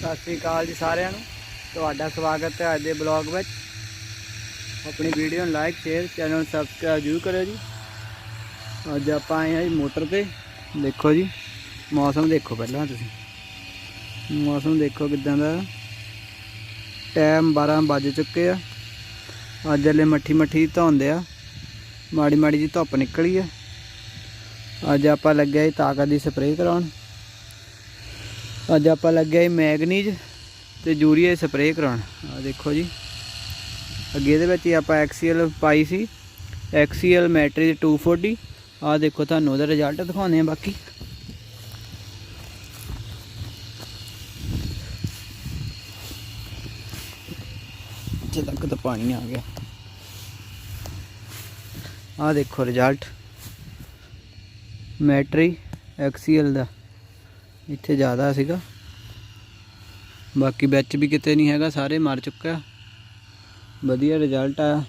ਸਤਿ ਸ੍ਰੀ ਅਕਾਲ ਜੀ ਸਾਰਿਆਂ ਨੂੰ। ਤੁਹਾਡਾ ਸਵਾਗਤ ਹੈ ਅੱਜ ਦੇ ਬਲੌਗ ਵਿੱਚ। ਆਪਣੀ ਵੀਡੀਓ ਨੂੰ ਲਾਈਕ ਸ਼ੇਅਰ ਚੈਨਲ ਨੂੰ ਸਬਸਕ੍ਰਾਈਬ ਜ਼ਰੂਰ ਕਰਿਓ ਜੀ। ਅੱਜ ਆਪਾਂ ਆਏ ਹਾਂ ਜੀ ਮੋਟਰ ਤੇ। ਦੇਖੋ ਜੀ, ਮੌਸਮ ਦੇਖੋ ਪਹਿਲਾਂ ਤੁਸੀਂ। ਮੌਸਮ ਦੇਖੋ ਕਿਦਾਂ ਦਾ। ਟਾਈਮ 12 ਵੱਜ ਚੁੱਕੇ ਆ। ਅੱਜ ਹਲੇ ਮੱਠੀ ਮੱਠੀ ਧੌਂਦੇ ਆ। ਮਾੜੀ ਮਾੜੀ ਜੀ ਧੁੱਪ ਨਿਕਲੀ ਆ। ਅੱਜ ਆਪਾਂ ਲੱਗਿਆ ਜੀ ਤਾਕਤ ਦੀ ਸਪਰੇਅ ਕਰਾਉਣ। ਅੱਜ ਆਪਾਂ ਲੱਗਿਆ ਜੀ ਮੈਗਨੀਜ ਤੇ ਯੂਰੀਆ ਸਪਰੇਅ ਕਰਾਉਣ। ਆ ਦੇਖੋ ਜੀ। ਅੱਗੇ ਇਹਦੇ ਵਿੱਚ ਹੀ ਆਪਾਂ ਐਕਸੀਐਲ ਪਾਈ ਸੀ। ਐਕਸੀਐਲ ਮੈਟ੍ਰਿਕ 240 ਆ ਦੇਖੋ ਤੁਹਾਨੂੰ ਉਹਦਾ ਰਿਜ਼ਲਟ ਦਿਖਾਉਂਦੇ ਆ ਬਾਕੀ। ਇੱਥੇ ਤੱਕ ਤਾਂ ਪਾਣੀ ਆ ਗਿਆ। ਆ ਦੇਖੋ ਰਿਜ਼ਲਟ ਮੈਟਰੀ ਐਕਸੀਐਲ ਦਾ। ਇੱਥੇ ਜ਼ਿਆਦਾ ਸੀਗਾ। ਬਾਕੀ ਵਿੱਚ ਵੀ ਕਿਤੇ ਨਹੀਂ ਹੈਗਾ, ਸਾਰੇ ਮਰ ਚੁੱਕਾ। ਵਧੀਆ ਰਿਜ਼ਲਟ ਆ।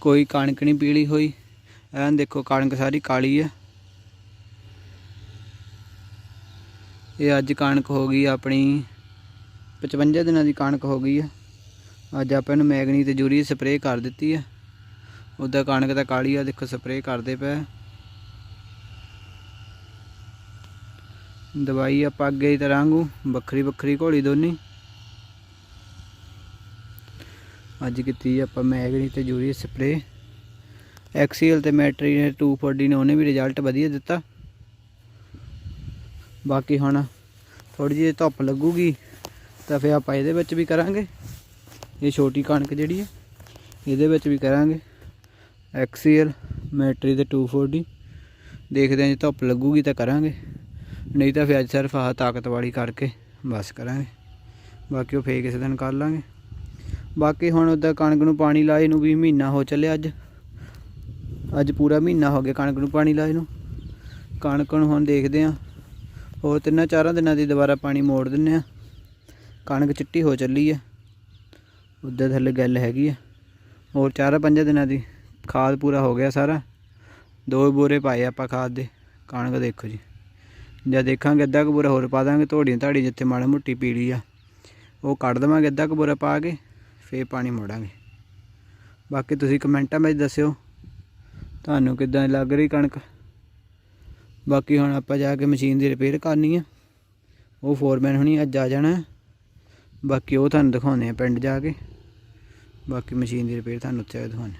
ਕੋਈ ਕਣਕ ਨਹੀਂ ਪੀਲੀ ਹੋਈ। ਐਨ ਦੇਖੋ ਕਣਕ ਸਾਰੀ ਕਾਲੀ ਆ। ਇਹ ਅੱਜ ਕਣਕ ਹੋ ਗਈ ਆਪਣੀ 55 ਦਿਨਾਂ ਦੀ ਕਣਕ ਹੋ ਗਈ ਆ। ਅੱਜ ਆਪਾਂ ਇਹਨੂੰ ਮੈਗਨੀ ਤੇ ਜੂਰੀ ਸਪਰੇਅ ਕਰ ਦਿੱਤੀ ਆ। ਉਦਾਂ ਕਣਕ ਤਾਂ ਕਾਲੀ ਆ, ਦੇਖੋ ਸਪਰੇਅ ਕਰਦੇ ਪਏ ਦਵਾਈ ਆਪਾਂ ਅੱਗੇ ਹੀ ਤਰਾਂਗੂ, ਵੱਖਰੀ ਵੱਖਰੀ ਘੋਲੀ ਦੋਨੀ। ਅੱਜ ਕੀਤੀ ਆਪਾਂ ਮੈਗਨੀ ਤੇ ਜੂਰੀ ਸਪਰੇ ਐਕਸੀਐਲ ਤੇ ਮੈਟਰੀ ਨੇ 240 ਨੇ ਉਹਨੇ ਵੀ ਰਿਜ਼ਲਟ ਵਧੀਆ ਦਿੱਤਾ। ਬਾਕੀ ਹੁਣ ਥੋੜੀ ਜਿਹੀ ਧੁੱਪ ਲੱਗੂਗੀ, ਤਾਂ ਫਿਰ ਆਪਾਂ ਇਹਦੇ ਵਿੱਚ ਵੀ ਕਰਾਂਗੇ। ਇਹ ਛੋਟੀ ਕਣਕ ਜਿਹੜੀ ਹੈ, ਇਹਦੇ ਵਿੱਚ ਵੀ ਕਰਾਂਗੇ। ਐਕਸੀਐਲ ਮੈਟਰੀ ਤੇ 240 ਦੇਖਦੇ ਹਾਂ ਜੇ ਧੁੱਪ ਲੱਗੂਗੀ ਤਾਂ ਕਰਾਂਗੇ। ਨਹੀਂ ਤਾਂ ਫਿਰ ਅੱਜ ਸਿਰਫ ਆਹ ਤਾਕਤ ਵਾਲੀ ਕਰਕੇ ਬਸ ਕਰਾਂਗੇ। ਬਾਕੀ ਉਹ ਫੇਰ ਕਿਸੇ ਦਿਨ ਕਰ ਲਾਂਗੇ। ਬਾਕੀ ਹੁਣ ਉੱਦਾਂ ਕਣਕ ਨੂੰ ਪਾਣੀ ਲਾਏ ਨੂੰ ਵੀ ਮਹੀਨਾ ਹੋ ਚੱਲਿਆ ਅੱਜ। ਅੱਜ ਪੂਰਾ ਮਹੀਨਾ ਹੋ ਗਿਆ ਕਣਕ ਨੂੰ ਪਾਣੀ ਲਾਏ ਨੂੰ। ਕਣਕ ਨੂੰ ਹੁਣ ਦੇਖਦੇ ਆਂ ਹੋਰ ਤਿੰਨਾਂ ਚਾਰਾਂ ਦਿਨਾਂ ਦੀ ਦੁਬਾਰਾ ਪਾਣੀ ਮੋੜ ਦਿੰਨੇ ਆ ਕਣਕ ਚਿੱਟੀ ਹੋ ਚੱਲੀ ਆ ਉੱਧਰ ਥੱਲੇ ਗੱਲ ਹੈਗੀ ਆ ਹੋਰ ਚਾਰਾਂ ਪੰਜਾਂ ਦਿਨਾਂ ਦੀ ਖਾਦ ਪੂਰਾ ਹੋ ਗਿਆ ਸਾਰਾ। ਦੋ ਬੋਰੇ ਪਾਏ ਆਪਾਂ ਖਾਦ ਦੇ। ਕਣਕ ਦੇਖੋ ਜੀ। ਜਾਂ ਦੇਖਾਂਗੇ ਅੱਧਾ ਕੁ ਬੋਰਾ ਹੋਰ ਪਾ ਦਾਂਗੇ ਧੋੜੀਆਂ ਧਾੜੀ ਜਿੱਥੇ ਮਾੜੀ ਮੋਟੀ ਪੀਲੀ ਆ। ਉਹ ਕੱਢ ਦੇਵਾਂਗੇ ਅੱਧਾ ਕੁ ਬੋਰਾ ਪਾ ਕੇ, ਫੇਰ ਪਾਣੀ ਮੋੜਾਂਗੇ। ਬਾਕੀ ਤੁਸੀਂ ਕਮੈਂਟਾਂ ਵਿੱਚ ਦੱਸਿਓ, ਤੁਹਾਨੂੰ ਕਿੱਦਾਂ ਲੱਗ ਰਹੀ ਕਣਕ? ਬਾਕੀ ਹੁਣ ਆਪਾਂ ਜਾ ਕੇ ਮਸ਼ੀਨ ਦੀ ਰਿਪੇਅਰ ਕਰਨੀ ਆ। ਉਹ ਫੋਰਮੈਨ ਹੁਣੀ ਅੱਜ ਆ ਜਾਣਾ। ਬਾਕੀ ਉਹ ਤੁਹਾਨੂੰ ਦਿਖਾਉਂਦੇ ਆ ਪਿੰਡ ਜਾ ਕੇ। ਬਾਕੀ ਮਸ਼ੀਨ ਦੀ ਰਿਪੇਅਰ ਤੁਹਾਨੂੰ ਉੱਥੇ ਆ। ਦਿਖਾਉਂਦੇ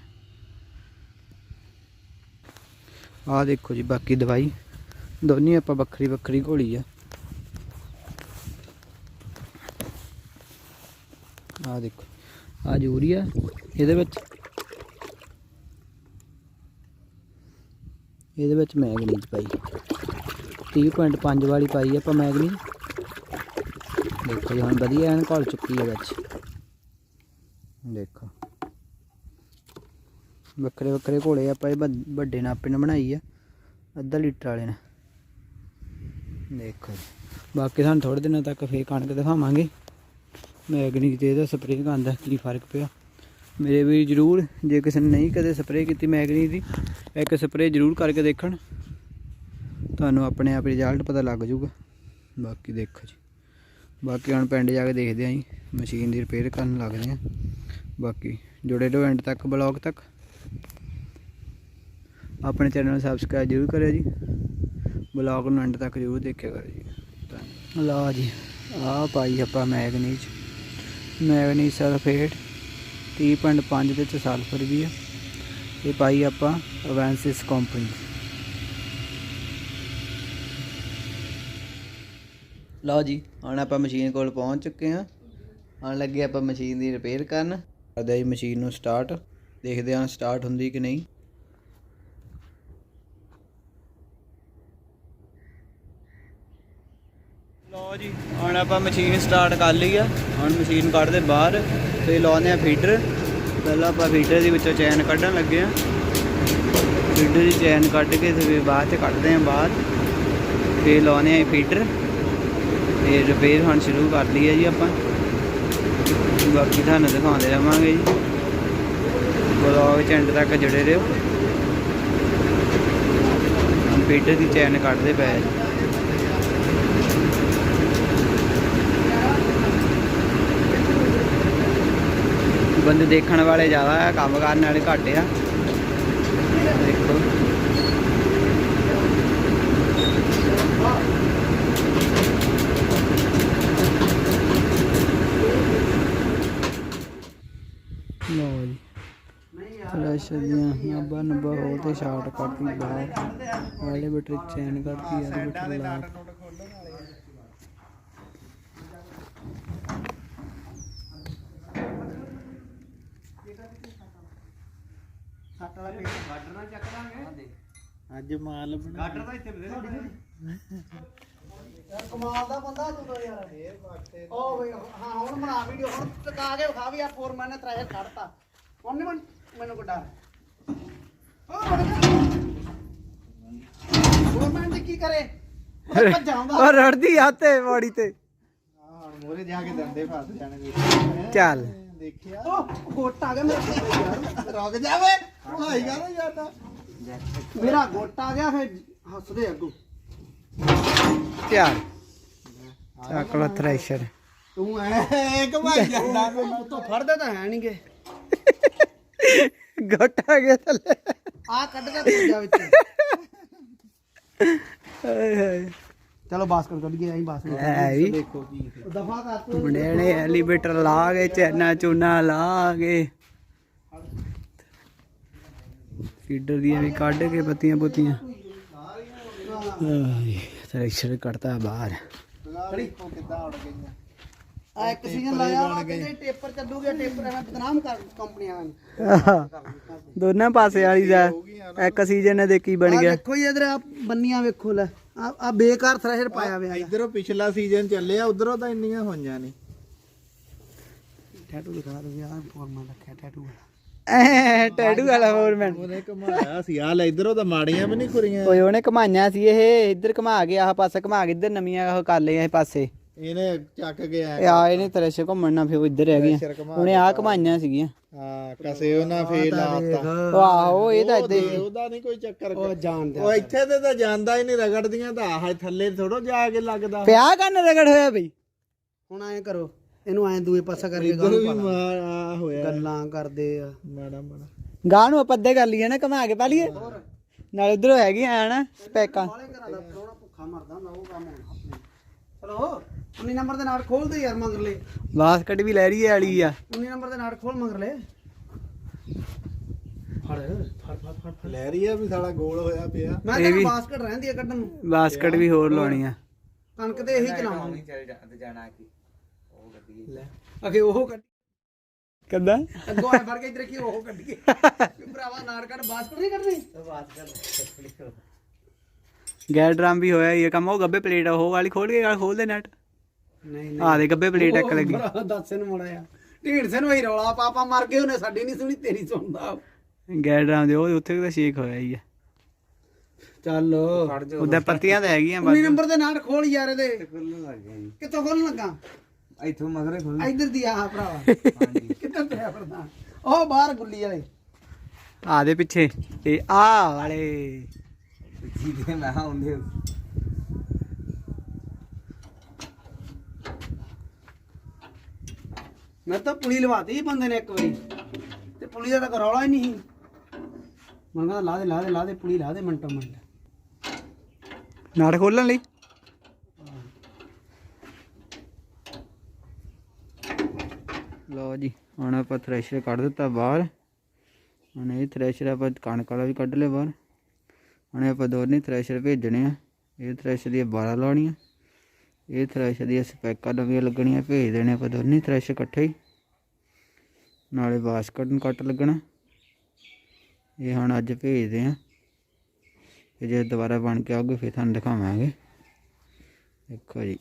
ਆਹ ਦੇਖੋ ਜੀ, ਬਾਕੀ ਦਵਾਈ। ਦੋਨੀ ਆਪਾਂ ਵੱਖਰੀ ਵੱਖਰੀ ਘੋਲੀ ਆ। ਆ ਦੇਖੋ ਆ। ਯੂਰੀਆ ਇਹਦੇ ਵਿੱਚ ਇਹਦੇ ਵਿੱਚ ਮੈਗਨੀਜ਼ ਪਾਈ। 30.5 ਵਾਲੀ ਪਾਈ ਆਪਾਂ ਮੈਗਨੀਜ਼। ਦੇਖੋ ਜੀ, ਹੁਣ ਵਧੀਆ ਐਨ ਘੁਲ ਚੁੱਕੀ ਹੈ ਵਿੱਚ। ਦੇਖੋ। ਵੱਖਰੇ ਵੱਖਰੇ ਘੋਲੇ ਆਪਾਂ ਇਹ ਵੱਡ- ਵੱਡੇ ਨਾਪੇ ਨਾਲ ਬਣਾਈ ਆ। ਅੱਧਾ ਲੀਟਰ ਵਾਲੇ ਨੇ ਦੇਖੋ ਜੀ। ਬਾਕੀ ਸਾਨੂੰ ਥੋੜੇ ਦਿਨਾਂ ਤੱਕ ਫੇਰ ਕਣਕ ਦਿਖਾਵਾਂਗੇ। ਮੈਗਨੀ ਤੇ ਇਹਦਾ ਸਪਰੇਅ ਕਰਨ ਦਾ ਕੀ ਫ਼ਰਕ ਪਿਆ। ਮੇਰੇ ਵੀ ਜਰੂਰ, ਜੇ ਕਿਸੇ ਨੇ ਨਹੀਂ ਕਦੇ ਸਪਰੇਅ ਕੀਤੀ ਮੈਗਨੀ ਦੀ, ਇੱਕ ਸਪਰੇਅ ਜਰੂਰ ਕਰਕੇ ਦੇਖਣ। ਤੁਹਾਨੂੰ ਆਪਣੇ ਆਪ ਰਿਜ਼ਲਟ ਪਤਾ ਲੱਗ ਜਾਊਗਾ। ਬਾਕੀ ਦੇਖੋ ਜੀ। ਬਾਕੀ ਹੁਣ ਪਿੰਡ ਜਾ ਕੇ ਦੇਖਦੇ ਆਂ ਜੀ। ਮਸ਼ੀਨ ਦੀ ਰਿਪੇਅਰ ਕਰਨ ਲੱਗਦੇ ਆਂ। ਬਾਕੀ ਜੁੜੇ ਰਹੋ ਐਂਡ ਤੱਕ ਬਲੌਗ ਤੱਕ। ਆਪਣੇ ਚੈਨਲ ਨੂੰ ਸਬਸਕ੍ਰਾਈਬ ਜ਼ਰੂਰ ਕਰਿਓ ਜੀ। ਬਲੌਗ ਨੂੰ ਐਂਡ ਤੱਕ ਜ਼ਰੂਰ ਦੇਖਿਆ ਕਰੋ ਜੀ। ਧੰਨ- ਲਓ ਜੀ। ਆਹ ਪਾਈ ਆਪਾਂ ਮੈਗਨੀਜ਼। ਮੈਗਨੀਜ਼ ਸਲਫੇਟ 30.5 ਦੇ ਚ ਸਲਫਰ ਵੀ ਹੈ ਇਹ ਪਾਈ ਆਪਾਂ ਅਵੈਂਸਿਸ ਕੰਪਨੀ ਲਓ ਜੀ, ਹੁਣ ਆਪਾਂ ਮਸ਼ੀਨ ਕੋਲ ਪਹੁੰਚ ਚੁੱਕੇ ਹਾਂ। ਹੁਣ ਲੱਗੇ ਆਪਾਂ ਮਸ਼ੀਨ ਦੀ ਰਿਪੇਅਰ ਕਰਨ। ਕਰਦੇ ਹਾਂ ਜੀ ਮਸ਼ੀਨ ਨੂੰ ਸਟਾਰਟ ਦੇਖਦੇ ਹਾਂ ਸਟਾਰਟ ਹੁੰਦੀ ਕਿ ਨਹੀਂ। ਜੀ। ਹੁਣ ਆਪਾਂ ਮਸ਼ੀਨ ਸਟਾਰਟ ਕਰ ਲਈ ਆ। ਹੁਣ ਮਸ਼ੀਨ ਕੱਢਦੇ ਬਾਹਰ ਤੇ ਲਾਉਂਦੇ ਆ ਫੀਡਰ ਪਹਿਲਾਂ ਆਪਾਂ ਫੀਡਰ ਦੇ ਵਿੱਚੋਂ ਚੈਨ ਕੱਢਣ ਲੱਗੇ ਆ। ਫੀਡਰ ਦੀ ਚੈਨ ਕੱਢ ਕੇ ਤੇ ਫਿਰ ਬਾਅਦ ਚ ਕੱਢਦੇ ਆ ਬਾਹਰ। ਫੇਰ ਲਾਉਂਦੇ ਆ ਫੀਡਰ ਤੇ ਰਿਪੇਅਰ ਹੁਣ ਸ਼ੁਰੂ ਕਰ ਲਈ ਹੈ ਜੀ ਆਪਾਂ। ਬਾਕੀ ਤੁਹਾਨੂੰ ਦਿਖਾਉਂਦੇ ਰਵਾਂਗੇ ਜੀ। ਬਲੌਗ ਚੈਨਲ ਤੱਕ ਜੁੜੇ ਰਹੋ। ਹੁਣ ਫੀਡਰ ਦੀ ਚੈਨ ਕੱਢਦੇ ਪਏ ਬੰਦੇ ਦੇਖਣ ਵਾਲੇ ਜ਼ਿਆਦਾ ਆ, ਕੰਮ ਕਰਨ ਵਾਲੇ ਘੱਟ ਆ। ਦੇਖੋ। ਲਓ ਜੀ। ਫਲੈਸ਼ ਦੀਆਂ ਨਾਬਾਂ ਨੱਬਾ ਹੋ ਤੇ ਸ਼ਾਰਟ ਕੱਟਦੀ ਬਾਹਰ। ਵਾਲੇ ਬਟਰ ਚੈਨ ਕੱਟਦੀ ਆ ਬਟਰ ਲਾ ਅੱਜ ਮਾਲ ਬਣਾ ਕਮਾਲ ਦਾ ਬੰਦਾ ਤੂੰ ਤਾਂ ਯਾਰ। ਉਹ ਵੇ ਹਾਂ ਹੁਣ ਬਣਾ ਵੀਡੀਓ। ਹੁਣ ਟਕਾ ਕੇ ਵਿਖਾ ਵੀ ਆ ਫੋਰਮੈਨ ਨੇ ਟ੍ਰਾਇਲ ਕੱਢਤਾ ਹੁਣ ਨਹੀਂ ਮੈਨੂੰ ਕੋਈ ਡਰ। ਫੋਰਮੈਨ ਤੇ ਕੀ ਕਰੇ? ਉਹ ਰੜਦੀ ਆ ਤੇ ਬੋੜੀ ਤੇ। ਹੁਣ ਮੋਰੇ ਜਾ ਕੇ ਦੰਦੇ ਫਸ ਜਾਣੇ ਦੇ ਚੱਲ। ਦੇਖਿਆ। ਉਹ ਗੋਟ ਆ ਗਿਆ ਮੇਰੇ। ਕੋਲ। ਰੁਕ ਜਾਵੇ ਹਾਈ ਗਾ ਜਾਂਦਾ ਮੇਰਾ ਗੋਟ ਆ ਗਿਆ ਫਿਰ ਹੱਸਦੇ ਅੱਗੋਂ। ਚੱਲ ਚੱਕ ਲੋ ਥ੍ਰੈਸ਼ਰ ਤੂੰ ਐ ਕਮਾਈ ਜਾਂਦਾ ਤੂੰ ਫੜਦੇ ਤਾਂ ਹੈ ਨਹੀਂਗੇ ਗੱਟ ਆ ਗਿਆ ਥੱਲੇ। ਆ ਕੱਢ ਕੇ ਦੂਜਾ ਵਿੱਚ। ਹਾਏ ਹਾਏ। ਚਲੋ ਬਾਸਕਟ ਕੱਢ ਕੇ ਆਈ ਬਾਸਕਟ ਐ ਵੀ। ਦੇਖੋ ਕੀ ਦਫਾ ਕਰ ਤੂੰ। ਮੁੰਡੇ ਨੇ ਐਲੀਵੇਟਰ ਲਾ ਕੇ ਚੈਨਾ ਚੂਨਾ ਲਾ ਕੇ। ਫੀਡਰ ਦੀਆਂ ਵੀ ਕੱਢ ਕੇ ਪੱਤੀਆਂ ਪੁੱਤੀਆਂ। ਥ੍ਰੈਸ਼ਰ ਕੱਢਤਾ ਬਾਹਰ। ਦੇਖੋ ਕਿੱਦਾਂ ਉੜ ਗਈਆਂ। ਆ ਇੱਕ ਸੀਜ਼ਨ ਲਾਇਆ ਵਾ ਕਿਤੇ ਟੇਪਰ ਚੱਲੂਗਾ ਟੇਪਰ ਐਵੇਂ ਬਦਨਾਮ ਕਰ ਕੰਪਨੀਆਂ ਨੂੰ ਦੋਨਾਂ ਪਾਸੇ ਵਾਲੀ ਦਾ ਇੱਕ ਸੀਜ਼ਨ ਦੇ ਕੀ ਬਣ ਆ ਗਿਆ। ਦੇਖੋ ਜੀ ਇਧਰ ਆ ਬੰਨੀਆਂ ਵੇਖੋ ਲੈ। ਆ ਆ ਬੇਕਾਰ ਥ੍ਰੈਸ਼ਰ ਪਾਇਆ ਹੋਇਆ ਇਧਰੋਂ ਪਿਛਲਾ ਸੀਜ਼ਨ ਚੱਲਿਆ ਉਧਰੋਂ ਤਾਂ ਇੰਨੀਆਂ ਹੋਈਆਂ ਨਹੀਂ। ਟੈਟੂ ਦਿਖਾ ਦੋ ਯਾਰ ਫੋਰਮਾ ਰੱਖਿਆ ਟੈਟੂ ਐ ਟੈਟੂ ਵਾਲਾ ਫੋਰਮੈਨ ਉਹਨੇ ਘਮਾਇਆ ਸੀ ਆ ਲੈ ਇਧਰੋਂ ਤਾਂ ਮਾੜੀਆਂ ਵੀ ਨਹੀਂ ਖੁਰੀਆਂ। ਓਏ ਉਹਨੇ ਘਮਾਈਆਂ ਸੀ ਇਹ ਇੱਧਰ ਘਮਾ ਕੇ ਆਹ ਪਾਸੇ ਘਮਾ ਕੇ ਇੱਧਰ ਨਵੀਆਂ ਉਹ ਕਰ ਲਈਆਂ ਇਹ ਪਾਸੇ। ਇਹਨੇ ਚੱਕ ਕੇ ਆਇਆ ਇਹ ਆ ਇਹਨੇ ਤਰੇਸ਼ੇ ਘੁੰਮਣ ਨਾਲ ਫਿਰ ਉਹ ਇੱਧਰ ਰਹਿ ਘੁਮਾ ਉਹਨੇ ਆ ਘਮਾਈਆਂ ਸੀਗੀਆਂ। ਹਾਂ ਕਸੇ ਉਹਨਾਂ ਫੇਰ ਲਾਤਾ। ਉਹ ਆਹੋ ਇਹ ਤਾਂ ਦੇ, ਉਹਦਾ ਨਹੀਂ ਕੋਈ ਚੱਕਰ। ਉਹ ਜਾਣਦੇ ਉਹ ਇੱਥੇ ਤੇ ਤਾਂ ਜਾਂਦਾ ਹੀ ਨਹੀਂ ਰਗੜਦੀਆਂ ਤਾਂ ਆਹ ਥੱਲੇ ਥੋੜੋ ਜਾ ਕੇ ਲੱਗਦਾ। ਪਿਆ ਕੰਨ ਰਗੜ ਹੋਇਆ ਬਈ? ਹੁਣ ਐਂ ਕਰੋ ਇਹਨੂੰ ਐਂ ਦੂਏ ਪਾਸਾ ਕਰਕੇ ਇਧਰ ਗਾਂ ਵੀ ਮਾਰ ਆ ਹੋਇਆ। ਗੱਲਾਂ ਕਰਦੇ ਆ। ਮਾੜਾ ਮਾੜਾ। ਗਾਂ ਨੂੰ ਅੱਧੇ ਕਰ ਲਈਏ ਨਾ ਘਮਾ ਕੇ ਪਾ ਲਈਏ। ਨਾਲ ਉਧਰੋਂ ਹੈਗੀਆਂ ਆ ਨਾ ਸਪੈਕਾਂ ਭੁੱਖਾ ਮਰਦਾ ਹੁੰਦਾ ਉਹ ਕੰਮ ਚਲੋ। 19 ਨੰਬਰ ਦੇ ਨਾਲ ਖੋਲ ਦੇ ਯਾਰ ਮੰਗਰ ਲੈ ਬਾਸਕਟ ਵੀ ਲੈ ਰਹੀ ਹੈ ਵਾਲੀ ਆ। 19 ਨੰਬਰ ਦੇ ਨਾਲ ਖੋਲ ਮੰਗਰ ਲੈ ਫੜ ਫੜ ਫੜ ਫੜ ਫੜ। ਲੈ ਰਹੀ ਆ ਵੀ ਸਾਲਾ ਗੋਲ ਹੋਇਆ ਪਿਆ। ਮੈਂ ਕਹਿੰਦਾ ਬਾਸਕਟ ਰਹਿੰਦੀ ਆ ਕੱਢਣ ਨੂੰ। ਬਾਸਕਟ ਵੀ ਹੋਰ ਲਾਉਣੀ ਆ। ਕਣਕ ਤੇ ਇਹੀ ਚਲਾਵਾਂਗੇ। ਲੈ ਅਗੇ ਉਹ ਕੱਢ ਕੰਦਾ ਅੱਗੋਂ ਆ ਫੜ ਕੇ ਇੱਧਰ ਕੀ ਉਹ ਕੱਢੀਏ ਵੀ ਭਰਾਵਾ ਨਾੜ ਕੱਢ ਬਾਸਕਟ ਨਹੀਂ ਕੱਢਣੀ? ਗੈਰ ਡਰਮ ਵੀ ਹੋਇਆ ਇਹ ਕੰਮ ਉਹ ਗੱਬੇ ਪਲੇਟ ਉਹ ਵਾਲੀ ਖੋਲ ਕੇ ਖੋਲ ਦੇ ਨੈਟ। ਨਹੀਂ ਆ ਦੇ ਗੱਬੇ ਪਲੇਟ ਇੱਕ ਲੱਗੀ। ਭਰਾ ਦੱਸ ਇਹਨੂੰ ਮੜਿਆ ਢੀੜ ਸੇ ਨੂੰ ਹੀ ਰੌਲਾ ਪਾਪਾ ਮਰ ਗਏ ਉਹਨੇ ਸਾਡੀ ਨਹੀਂ ਸੁਣੀ ਤੇਰੀ ਸੁਣਦਾ। ਗੈਰ ਡਰਮ ਦੇ ਉਹ ਉੱਥੇ ਤਾਂ ਸ਼ੇਕ ਹੋਇਆ ਹੀ ਆ। ਚੱਲ। ਉਹਦਾ ਪੱਤੀਆਂ ਤਾਂ ਹੈਗੀਆਂ 19 ਨੰਬਰ ਦੇ ਨਾਲ ਖੋਲ ਯਾਰ ਇਹਦੇ। ਕਿੱਥੋਂ ਖੋਲਣ ਲੱਗਾ? ਇੱਥੋਂ ਮਗਰੇ ਖੁੱਲ ਇੱਧਰ ਦੀ ਆਹ ਭਰਾਵਾ ਕਿੱਧਰ ਪਿਆ ਪ੍ਰਧਾਨ ਉਹ ਬਾਹਰ ਗੁੱਲੀ ਵਾਲੇ। ਆ ਦੇ ਪਿੱਛੇ ਤੇ ਆ ਵਾਲੇ। ਹੈ ਮੈਂ ਹੁੰਦੇ ਮੈਂ ਤਾਂ ਪੁਲੀ ਲਵਾਤੀ ਸੀ ਬੰਦੇ ਨੇ ਇੱਕ ਵਾਰੀ। ਤੇ ਪੁਲੀ ਦਾ ਤਾਂ ਰੌਲਾ ਹੀ ਨਹੀਂ ਸੀ। ਮੈਂ ਕਹਿੰਦਾ, ਲਾ ਦੇ ਲਾ ਦੇ ਲਾ ਦੇ ਪੁਲੀ, ਲਾ ਦੇ ਮਿੰਟੋ ਮਿੰਟ। ਨਾੜ ਖੋਲਣ ਲਈ? ਲਓ ਜੀ, ਹੁਣ ਆਪਾਂ ਥ੍ਰੈਸ਼ਰ ਕੱਢ ਦਿੱਤਾ ਬਾਹਰ। ਹੁਣ ਇਹ ਥ੍ਰੈਸ਼ਰ ਆਪਾਂ ਕਣਕ ਵਾਲਾ ਵੀ ਕੱਢ ਲਿਆ ਬਾਹਰ। ਹੁਣ ਆਪਾਂ ਦੋਨੇ ਥ੍ਰੈਸ਼ਰ ਭੇਜਣੇ ਆ। ਇਹ ਥ੍ਰੈਸ਼ਰ ਦੀਆਂ 12 ਲਾਉਣੀਆਂ। ਇਹ ਥ੍ਰੈਸ਼ਰ ਦੀਆਂ ਸਪੈਕਾਂ ਨਵੀਆਂ ਲੱਗਣੀਆਂ, ਭੇਜ ਦੇਣੇ ਆਪਾਂ ਦੋਨੇ ਥ੍ਰੈਸ਼ਰ ਇਕੱਠੇ ਹੀ। ਨਾਲੇ ਬਾਸਕਟ ਨੂੰ ਕੱਟ ਲੱਗਣਾ। ਇਹ ਹੁਣ ਅੱਜ ਭੇਜਦੇ ਆ। ਤੇ ਜੇ ਦੁਬਾਰਾ ਬਣ ਕੇ ਆਉਗੇ ਫਿਰ ਤੁਹਾਨੂੰ ਦਿਖਾਵਾਂਗੇ। ਦੇਖੋ ਜੀ।